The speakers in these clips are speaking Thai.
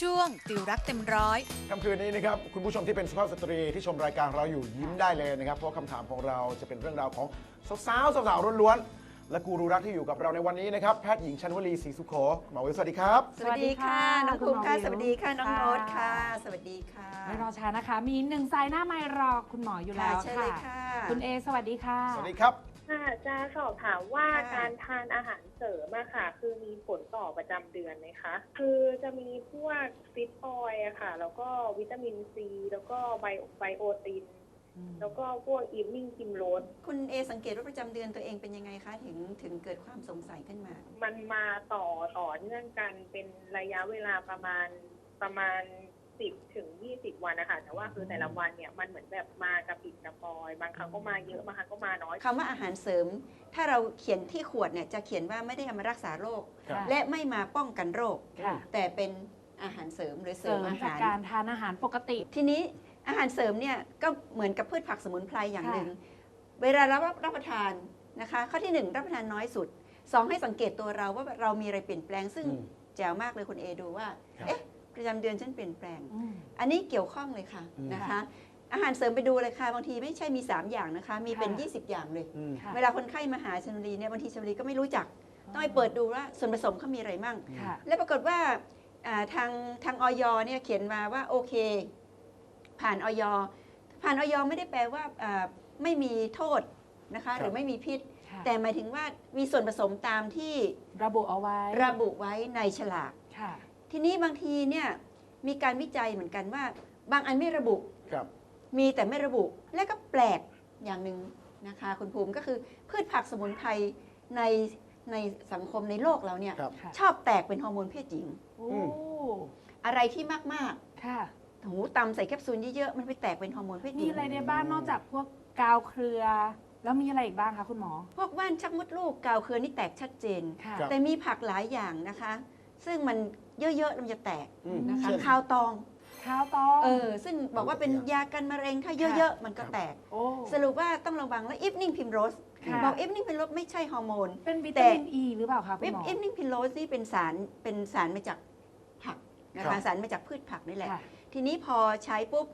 ช่วงติวรักเต็มร้อยค่ำคืนนี้นะครับคุณผู้ชมที่เป็นสุภาพสตรีที่ชมรายการเราอยู่ยิ้มได้เลยนะครับ เพราะคำถามของเราจะเป็นเรื่องราวของสาวๆสาวๆล้วนๆและกูรูรักที่อยู่กับเราในวันนี้นะครับแพทย์หญิงชันวลีศรีสุโขหมอวิวสวัสดีครับ สวัสดีค่ะ น้องภูมิค่ะคุณหมอวิวสวัสดีค่ะ น้องค่ะโน้ตค่ะ สวัสดีค่ะ ไม่รอช้านะคะ มีหนึ่งสายหน้าไมค์รอคุณหมออยู่แล้วค่ะเชิญเลยค่ะ คุณเอสวัสดีค่ะ สวัสดีครับ ค่ะจะสอบถามว่าค่ะ การทานอาหารเสริมอะค่ะ คือมีผลต่อประจำเดือนไหมคะ คือจะมีพวกฟิตออยล์อะค่ะ แล้วก็วิตามินซี แล้วก็ไบไบโอตินแล้วก็พวกอีฟนิ่งกิมโรสคุณเอสังเกตว่าประจำเดือนตัวเองเป็นยังไงคะ ถึงถึงเกิดความสงสัยขึ้นมา มันมาต่อต่อเนื่องกันเป็นระยะเวลาประมาณประมาณ สิบถึงยี่สิบวันนะคะแต่ว่าคือแต่ละวันเนี่ยมันเหมือนแบบมากระปิดกระปอย บางครั้งก็มาเยอะบางครั้งก็มาน้อยคำว่าอาหารเสริม ถ้าเราเขียนที่ขวดเนี่ยจะเขียนว่าไม่ได้เอามารักษาโรค ครับ และไม่มาป้องกันโรค ค่ะ แต่เป็นอาหารเสริมหรือเสเสริริมมอาจากหาร การทานอาหารปกติ ทีนี้อาหารเสริมเนี่ยก็เหมือนกับพืชผักสมุนไพรอย่างค่ะหนึ่ง เวลาเรารับประทานนะคะข้อที่หนึ่งรับประทานน้อยสุดสองให้สังเกตตัวเราว่าเรามีอะไรเปลี่ยนแปลงซึ่งอืมแจ๋วมากเลยคุณเอดูว่า ครับ เอ๊ะ ประจำเดือนฉันเปลี่ยนแปลง อืม อันนี้เกี่ยวข้องเลยค่ะอืม นะคะ อาหารเสริมไปดูเลยค่ะบางทีไม่ใช่มี 3 อย่างนะคะ มีเป็น ค่ะ 20 อย่างเลย อืม ค่ะ เวลาคนไข้มาหาชนบุรีเนี่ยบางทีชนบุรีก็ไม่รู้จัก ต้องไปเปิดดูว่าส่วนผสมเขามีอะไรมั่ง ค่ะ แล้วปรากฏว่าอ่าทางทางออยเนี่ยเขียนมาว่าโอเค ผ่านออยผ่านออยไม่ได้แปลว่าอ่าไม่มีโทษนะคะครับหรือไม่มีพิษ ค่ะแต่หมายถึงว่ามีส่วนผสมตามที่ระบุเอาไว้ระบุไว้ในฉลาก ค่ะ ทีนี้บางทีเนี่ยมีการวิจัยเหมือนกันว่า บางอันไม่ระบุ ครับมีแต่ไม่ระบุและก็แปลกอย่างหนึ่งนะคะคุณภูมิก็คือพืชผักสมุนไพรในในสังคมในโลกเราเนี่ยครับ ค่ะชอบแตกเป็นฮอร์โมนเพศหญิง โอ้อืมอะไรที่มากค่ะ ๆหูตำใส่แคปซูลเยอะๆมันไปแตกเป็นฮอร์โมนเพศหมีญิงอะไรในบ้านนอกจากพวกกาวเครือ แล้วมีอะไรอีกบ้างคะคุณหมอ พวกว่านชักมดลูกกาวเครือนี่แตกชัดเจน ค่ะ ครับ แต่มีผักหลายอย่างนะคะ ซึ่งมัน เยอะๆแล้วมันจะแตกอืมนะคะเช่น ข้าวตองข้าวตองเออซึ่งบอกว่าเป็นยากันมะเร็งถ้าเยอะๆมันก็แตก โอ้ สรุปว่าต้องระวังแล้วอีฟนิ่งพิมโรสค่ะ บอกอีฟนิ่งพิมโรสไม่ใช่ฮอร์โมน เป็นวิแต่ตามินอีหรือเปล่าคะคุณอีฟหมอ อีฟนิ่งพิมโรสนี่เป็นสารเป็นสารมาจากผักนะครัคะบ สารมาจากพืชผักนี่แหละ ค่ะทีนี้พอใช้ปุ๊บ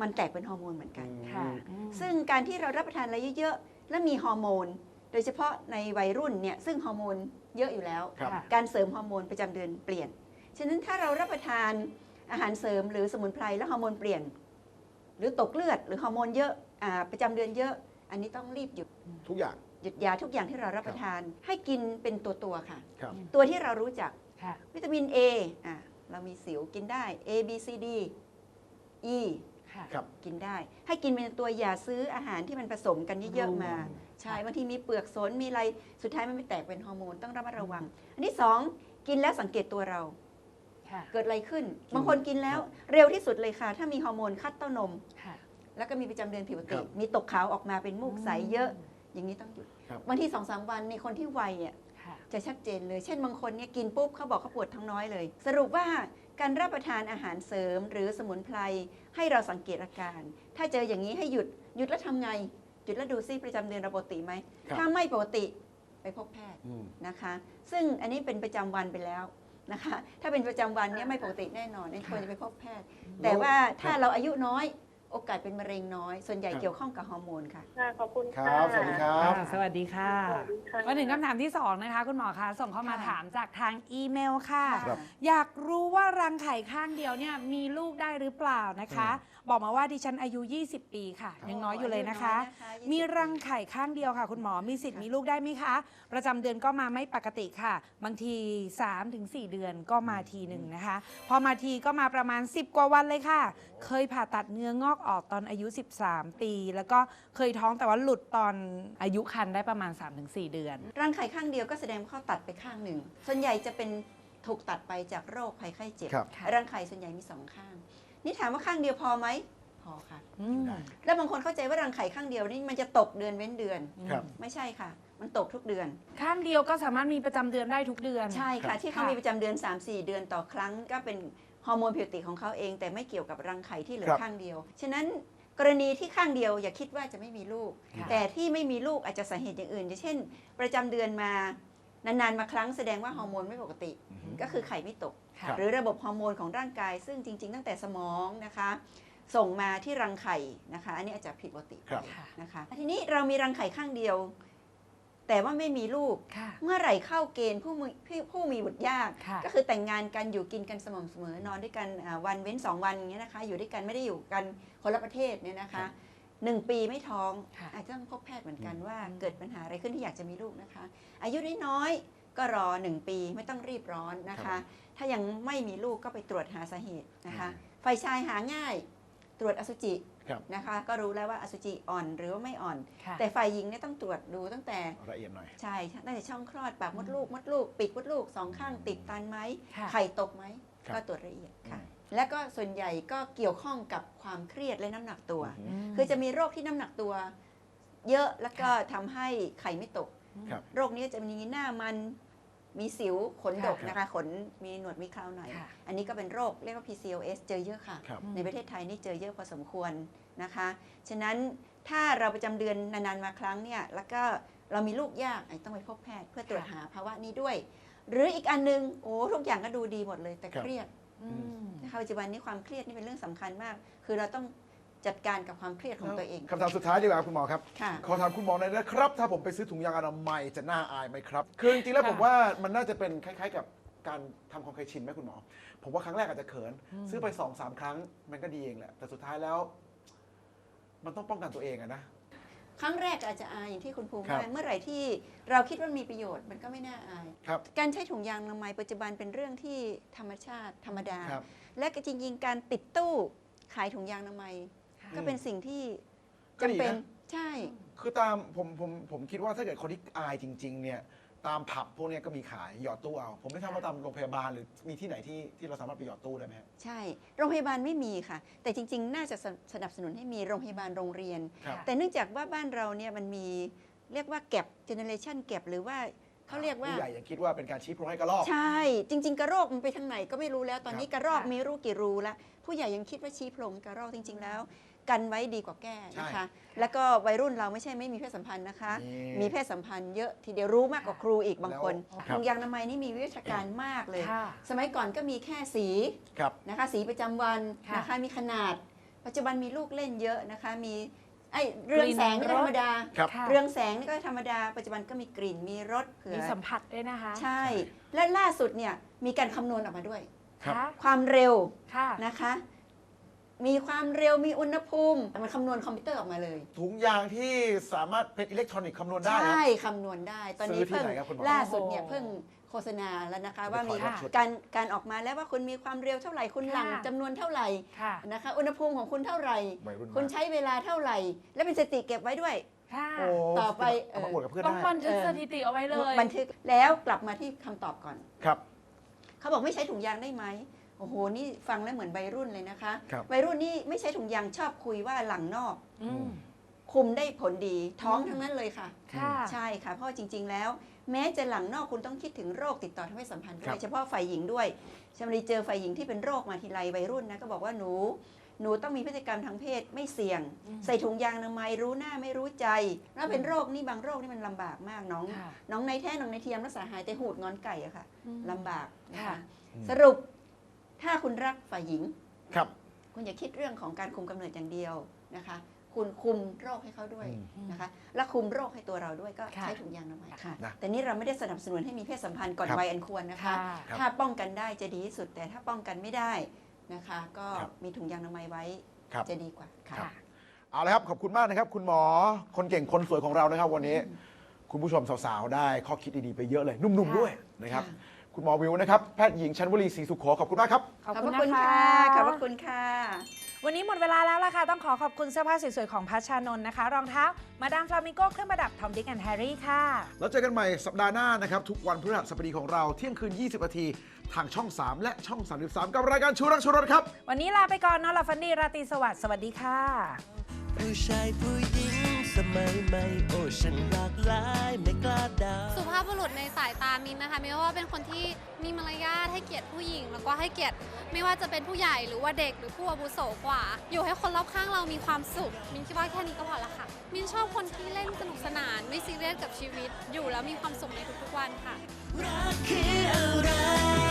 มันแตกเป็นฮอร์โมนเหมือนกัน ค่ะอืมซึ่งการที่เรารับประทานอะไรเยอะๆ และมีฮอร์โมน โดยเฉพาะในวัยรุ่นเนี่ยซึ่งฮอร์โมนเยอะอยู่แล้ว ครับ ค่ะ การเสริมฮอร์โมนประจำเดือนเปลี่ยน ฉะนั้นถ้าเรารับประทานอาหารเสริมหรือสมุนไพรแล้วฮอร์โมนเปลี่ยน หรือตกเลือดหรือฮอร์โมนเยอะอาประจำเดือนเยอะ อันนี้ต้องรีบหยุดทุกอย่างหยุดยาทุกอย่างที่เรารับประทาน ให้กินเป็นตัวตัวๆค่ะครับตัวที่เรารู้จักค่ะวิตามิน A อะเรามีสิวกินได้ A B C D E ค่ะครับกินได้ ให้กินเป็นตัวอย่าซื้ออาหารที่มันผสมกันเยอะๆมาอืมใช่บางทีมีเปลือกสนมีอะไรสุดท้ายมันไม่แตกเป็นฮอร์โมนต้องระมัดระวัง อันที่สองกินแล้วสังเกตตัวเราค่ะ เกิดอะไรขึ้น บางคนกินแล้วเร็วที่สุดเลยค่ะ ถ้ามีฮอร์โมนคัดเต้านมค่ะแล้วก็มีประจำเดือนผิดปกครัติบมีตกขาวออกมาเป็นมูกใสเยอะ อย่างนี้ต้องหยุดครับบางทีสองสามวันในคนที่วัยเนี่ยค่ะจะชัดเจนเลย เช่นบางคนเนี่ยกินปุ๊บเขาบอกเขาปวดท้องน้อยเลย สรุปว่าการรับประทานอาหารเสริม หรือสมุนไพรให้เราสังเกตอาการ ถ้าเจออย่างนี้ให้หยุดหยุดแล้วทำไง หยุดแล้วดูซิประจำเดือนเราปกติไหมครับถ้าไม่ปกติไปพบแพทย์อืมนะคะ ซึ่งอันนี้เป็นประจำวันไปแล้ว นะคะถ้าเป็นประจำวันเนี่ยไม่ปกติแน่นอนเนี่ยควรจะไปพบแพทย์ แต่ว่าถ้าเราอายุน้อย โอกาสเป็นมะเร็งน้อย ส่วนใหญ่ครับเกี่ยวข้องกับฮอร์โมนค่ะ ค่ะขอบคุณคค่ะ รับสวัสดีครับ ค่ะสวัสดีค่ะสวัสดีค่ะ มาถึงคำถามที่ 2 นะคะ คุณหมอคะส่งเข้ามาค่ะ ถามจากทางอีเมลค่ะ ครับ อยากรู้ว่ารังไข่ข้างเดียวเนี่ยมีลูกได้หรือเปล่านะคะ บอกมาว่าดิฉันอายุ 20 ปีค่ะ ยังน้อยอยู่เลยนะคะอายุน้อยนะคะมี20รังไข่ข้างเดียวค่ะ คุณหมอมีสิทธิ์มีลูกได้ไหมคะ ประจำเดือนก็มาไม่ปกติค่ะ บางที 3-4 เดือนก็มาทีหนึ่งนะคะ พอมาทีก็มาประมาณ 10 กว่าวันเลยค่ะ เคยผ่าตัดเนื้องอกออกตอนอายุ 13 ปี แล้วก็เคยท้องแต่ว่าหลุดตอนอายุคันได้ประมาณ 3-4 เดือนรังไข่ข้างเดียวก็แสดงว่าเขาตัดไปข้างหนึ่ง ส่วนใหญ่จะเป็นถูกตัดไปจากโรคภัยไข้เจ็บ ครับค่ะรังไข่ส่วนใหญ่มีสองข้าง นี่ถามว่าข้างเดียวพอไหมพอค่ะ อืม แล้วบางคนเข้าใจว่ารังไข่ข้างเดียวนี่มันจะตกเดือนเว้นเดือน ครับ ไม่ใช่ค่ะ มันตกทุกเดือน ข้างเดียวก็สามารถมีประจำเดือนได้ทุกเดือน ใช่ครัค่ะบที่เขาค่ะมีประจำเดือน 3-4 เดือนต่อครั้งก็เป็น ฮอร์โมนผิวปกติของเขาเอง แต่ไม่เกี่ยวกับรังไข่ที่เหลือครับ ข้างเดียว ฉะนั้นกรณีที่ข้างเดียวอย่าคิดว่าจะไม่มีลูก ค่ะ แต่ที่ไม่มีลูกอาจจะสาเหตุอย่างอื่นอย่างเช่น ประจำเดือนมานานๆมาครั้งแสดงว่าฮอร์โมนไม่ปกติก็คือไข่ไม่ตก ค่ะครับหรือระบบฮอร์โมนของร่างกายซึ่งจริง ๆ ตั้งแต่สมองนะคะ ส่งมาที่รังไข่นะคะ อันนี้อาจจะผิดปกติครับ ค่ะ นะคะทีนี้เรามีรังไข่ข้างเดียว แต่ว่าไม่มีลูกค่ะเมื่อไหร่เข้าเกณฑ์ผู้มีผู้ผู้มีบุตรยากค่ะก็คือแต่งงานกันอยู่กินกันสม่ำเสมอนอนด้วยกันอ่าวันเว้นสองวันอย่างเงี้ยนะคะ อยู่ด้วยกันไม่ได้อยู่กันคนละประเทศเนี่ยนะครัคะบหนึ่งปีไม่ท้องค่ะอาจจะต้องพบแพทย์เหมือนกันอืมว่าเกิดปัญหาอะไรขึ้นที่อยากจะมีลูกนะคะ อายุน้อยๆก็รอหนึ่งปีไม่ต้องรีบร้อนนะคะ ถ้ายังไม่มีลูกก็ไปตรวจหาสาเหตุนะคะ ไฟชายหาง่าย ตรวจอสุจิครับนะคะ ก็รู้แล้วว่าอสุจิอ่อนหรือว่าไม่อ่อน ค่ะ แต่ฝ่ายหญิงเนี่ยต้องตรวจดูตั้งแต่ละเอียดหน่อย ใช่ตั้งแต่ช่องคลอดปากมดลูกมดลูกปีกมดลูกสองข้างติดตันไหมค่ะ ไข่ตกไหมครับก็ตรวจละเอียดค่ะ อืม และก็ส่วนใหญ่ก็เกี่ยวข้องกับความเครียดและน้ำหนักตัว อืม คือจะมีโรคที่น้ำหนักตัว เยอะแล้วก็ทำให้ไข่ไม่ตก ครับ โรคนี้จะมีหน้ามัน มีสิวขนดกครับนะคะขนมีหนวดมีเคราวหน่อย ค่ะอันนี้ก็เป็นโรคเรียกว่า PCOS เจอเยอะค่ะ ครับในประเทศไทยนี่เจอเยอะพอสมควรนะคะ ฉะนั้นถ้าเราประจำเดือนนานๆมาครั้งเนี่ยแล้วก็เรามีลูกยากอาจจะต้องไปพบแพทย์เพื่อตรวจหาภาวะนี้ด้วย หรืออีกอันหนึงโอ้ทุกอย่างก็ดูดีหมดเลยแต่ครับ เครียด อืม นะคะปัจจุบันนี้ความเครียดนี่เป็นเรื่องสำคัญมาก คือเราต้อง จัดการกับความเครียดของตัวเองคำถามสุดท้ายดีกว่าคุณหมอครับค่ะ ขอถามคุณหมอหน่อยนะครับ ถ้าผมไปซื้อถุงยางอนามัยจะน่าอายไหมครับ คือจริงๆแล้วค่ะผมว่ามันน่าจะเป็นคล้าย ๆ กับการทำความเคยชินไหมคุณหมอ ผมว่าครั้งแรกอาจจะเขิน ซื้อไปสองสามครั้งมันก็ดีเองแหละ แต่สุดท้ายแล้ว มันต้องป้องกันตัวเองอะนะ ครั้งแรกอาจจะอายอย่างที่คุณภูมิครับ ว่าเมื่อไหร่ที่เราคิดว่ามีประโยชน์มันก็ไม่น่าอาย ครับ การใช้ถุงยางอนามัยปัจจุบันเป็นเรื่องที่ธรรมชาติธรรมดา ครับ และก็จริงๆการติดตู้ขายถุงยางอนามัย ก็เป็นสิ่งที่ก็จำดีเป็นนะ ใช่ คือตามผมผมผมคิดว่าถ้าเกิดคนที่อายจริง ๆ เนี่ย ตามผับพวกเนี้ยก็มีขายหยอดตู้เอา ผมไม่ทราบว่าตามโรงพยาบาลหรือมีที่ไหนที่ที่เราสามารถไปหยอดตู้ได้ไหมฮะ ใช่ โรงพยาบาลไม่มีค่ะ แต่จริง ๆ น่าจะสสนับสนุนให้มีโรงพยาบาลโรงเรียน ครับ แต่เนื่องจากว่าบ้านเราเนี่ยมันมีเรียกว่าแก็บเจเนเรชันแก็บหรือว่าเขาเรียกว่า ผู้ใหญ่ยังคิดว่าเป็นการชี้โพรงให้กระรอก ใช่ จริง ๆ กระรอกมันไปทางไหนก็ไม่รู้แล้วตอนนี้ครับกระรอกมีรู้กี่รูแล้วผู้ใหญ่ยังคิดว่าชี้โพรงกระรอกจริง ๆ แล้ว กันไว้ดีกว่าแก้นะคะ แล้วก็วัยรุ่นเราไม่ใช่ไม่มีเพศสัมพันธ์นะคะนี่มีเพศสัมพันธ์เยอะทีเดียวรู้มากกว่าครูอีกบางคนแล้วถุงยางอนามัยนี่มีวิชาการมากเลยค่ะสมัยก่อนก็มีแค่สีครับนะคะ สีประจำวันค่ะนะคะมีขนาด ปัจจุบันมีลูกเล่นเยอะนะคะมีไอเรืองแสงนี่ก็ธรรมดาครับค่ะเรืองแสงนี่ก็ธรรมดา ปัจจุบันก็มีกลิ่นมีรสเผื่อมีสัมผัสด้วยนะคะ ใช่ และล่าสุดเนี่ยมีการคำนวณออกมาด้วยครับค่ะความเร็วค่ะนะคะ มีความเร็วมีอุณหภูมิ มันคำนวณคอมพิวเตอร์ออกมาเลย ถุงยางที่สามารถเป็นอิเล็กทรอนิกส์คำนวณได้นะ ใช่คำนวณได้ตอนนี้ซื้อที่เพิ่งไหนครับคุณหมอ ล่าสุดเนี่ยโอ้โหเพิ่งโฆษณาแล้วนะคะจะไปว่ามีขอรับชุดการการออกมาแล้วว่าคุณมีความเร็วเท่าไหร่คุณหลั่งค่ะ จำนวนเท่าไหร่ค่ะนะคะ อุณหภูมิของคุณเท่าไหร่ วัยรุ่นมากคุณใช้เวลาเท่าไหร่ และเป็นสถิติเก็บไว้ด้วย ค่ะโอ้ต่อไปเอามาอวดกับเพื่อนต้องได้บันทึกเออสถิติเอาไว้เลย บันทึกแล้วกลับมาที่คำตอบก่อน ครับ เขาบอกไม่ใช้ถุงยางได้ไหม โอ้โห นี่ฟังแล้วเหมือนวัยรุ่นเลยนะคะ ครับวัยรุ่นนี่ไม่ใช้ถุงยางชอบคุยว่าหลังนอก อืมคุมได้ผลดีท้องทั้งนั้นเลยค่ะ ค่ะ ใช่ค่ะ เพราะว่าจริง ๆ แล้ว แม้จะหลังนอกคุณต้องคิดถึงโรคติดต่อทางเพศสัมพันธ์ด้ครัวยบ เฉพาะฝ่ายหญิงด้วยชมรีเจอฝ่ายหญิงที่เป็นโรคมาทีไรวัยรุ่นนะก็บอกว่าหนู หนูต้องมีพฤติกรรมทางเพศไม่เสี่ยง อืม ใส่ถุงยางอนามัยรู้หน้าไม่รู้ใจ แล้วเป็นโรคนี่บางโรคนี่มันลำบากมากน้อง ค่ะ น้องในแท้น้องในเทียมรักษาหายแต่หูดงอนไก่อะค่ะอืมลำบากนะคะค่ะ สรุป ถ้าคุณรักฝ่ายหญิง ครับ คุณอย่าคิดเรื่องของการคุมกำเนิดอย่างเดียวนะคะ คุณคุมโรคให้เขาด้วยอืมนะคะ และคุมโรคให้ตัวเราด้วยก็ค่ะใช้ถุงยางอนามัยค่ะนะแต่นี่เราไม่ได้สนับสนุนให้มีเพศสัมพันธ์ก่อนครับวัยอันควรนะคะค่ะครับถ้าป้องกันได้จะดีที่สุด แต่ถ้าป้องกันไม่ได้นะคะ ก็ครับมีถุงยางอนามัยไว้ครับจะดีกว่าค่ะค่ะเอาละครับขอบคุณมากนะครับ คุณหมอคนเก่งคนสวยของเรานะครับ วันนี้ คุณผู้ชมสาวๆได้ข้อคิดดีๆไปเยอะเลย นุ่มๆด้วยนะครับ ค่ะคุณหมอวิวนะครับ แพทย์หญิงชันวลีศรีสุขโขขอบคุณมากครับ ขอบขอบคุพณระคุณนะค่ะคะขอบพระคุณค่ะ วันนี้หมดเวลาแล้วล่ะค่ะ ต้องขอขอบคุณเสื้อผ้าสวยๆของพัชชานนท์นะคะ รองเท้า มาดามฟลามิงโก้เครื่องประดับทอมดิกแอนด์แฮร์รี่ค่ะ แล้วเจอกันใหม่สัปดาห์หน้านะครับ ทุกวันพฤหัสบดีของเราเที่ยงคืน 20นาทีทางช่อง 3 และช่อง 33 กับรายการชูรักชูรสครับ วันนี้ลาไปก่อนนอนหลับฝันดีราตรีสวัสดิ์สวัสดีค่ะ ผู้ชายผู้หญิงส มัยใหม่โอ้ฉันหลากหลายไม่กล้าเดาสุภาพบุรุษในสายตามินนะคะมินว่าเป็นคนที่มีมารยาทให้เกียรติผู้หญิง แล้วก็ให้เกียรติไม่ว่าจะเป็นผู้ใหญ่หรือว่าเด็กหรือผู้อาวุโสกว่า อยู่ให้คนรอบข้างเรามีความสุข มินคิดว่าแค่นี้ก็พอละค่ะ มินชอบคนที่เล่นสนุกสนานไม่ซีเรียสกับชีวิต อยู่แล้วมีความสุขในทุกๆวันค่ะรักคืออะไร